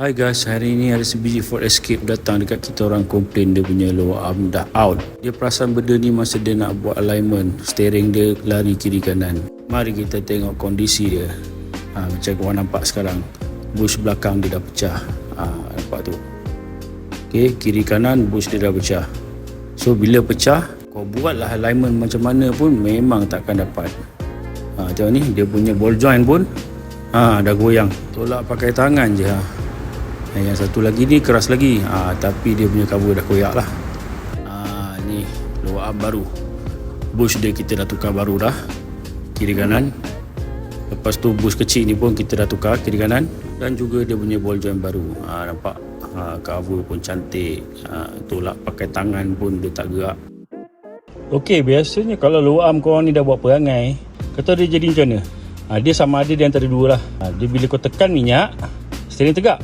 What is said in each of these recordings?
Hai guys, hari ini ada sebiji Ford Escape datang dekat kita orang komplain dia punya lower arm dah out. Dia perasan benda ni masa dia nak buat alignment, steering dia lari kiri kanan. Mari kita tengok kondisi dia. Ha, macam korang nampak sekarang, bush belakang dia dah pecah. Ha, nampak tu. Okay, kiri kanan bush dia dah pecah. So bila pecah, kau buatlah alignment macam mana pun memang takkan dapat. Ha, tengok ni, dia punya ball joint pun ha, dah goyang. Tolak pakai tangan je ha. Dan yang satu lagi ni keras lagi. Ha, Tapi dia punya cover dah koyak lah. Ha, Ni lower arm baru. Bush dia kita dah tukar baru dah. Kiri kanan. Lepas tu bush kecil ni pun kita dah tukar kiri kanan. Dan juga dia punya ball joint baru. Ha, Nampak? Ha, cover pun cantik. Ha, Tolak pakai tangan pun dia tak gerak. Okey, biasanya kalau lower arm korang ni dah buat perangai Kau tahu dia jadi macam mana? Ha, dia sama ada di antara dua lah. Ha, Dia bila kau tekan minyak Steering tegak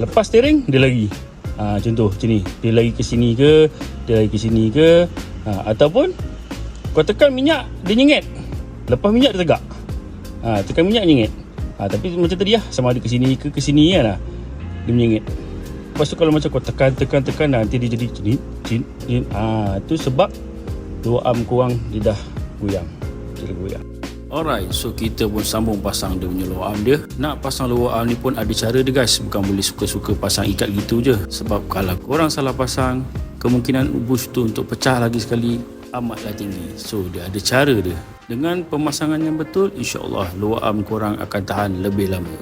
Lepas steering dia lari. Ha, contoh macam ni. Dia lari ke sini ke, dia lari ke sini ke. Ha, ataupun kau tekan minyak dia nyengit. Lepas minyak dia tegak. Ha, tekan minyak nyengit. Ha, tapi macam tadi lah sama ada ke sini ke ke sini kan lah. Dia menyengit. Lepas tu kalau macam kau tekan tekan tekan nanti dia jadi cini cin cin. Ha, tu sebab dua arm kurang dia dah goyang. Dia goyang. Alright, so kita pun sambung pasang dia punya lower arm dia. Nak pasang lower arm ni pun ada cara dia guys. Bukan boleh suka-suka pasang ikat gitu je. Sebab kalau korang salah pasang, kemungkinan bush tu untuk pecah lagi sekali amatlah tinggi. So dia ada cara dia. Dengan pemasangan yang betul, insyaAllah lower arm korang akan tahan lebih lama.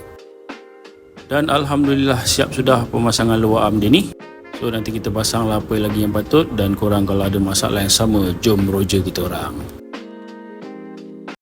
Dan Alhamdulillah siap sudah pemasangan lower arm dia ni. So nanti kita pasanglah apa lagi yang patut dan korang kalau ada masalah yang sama, jom roger kita orang.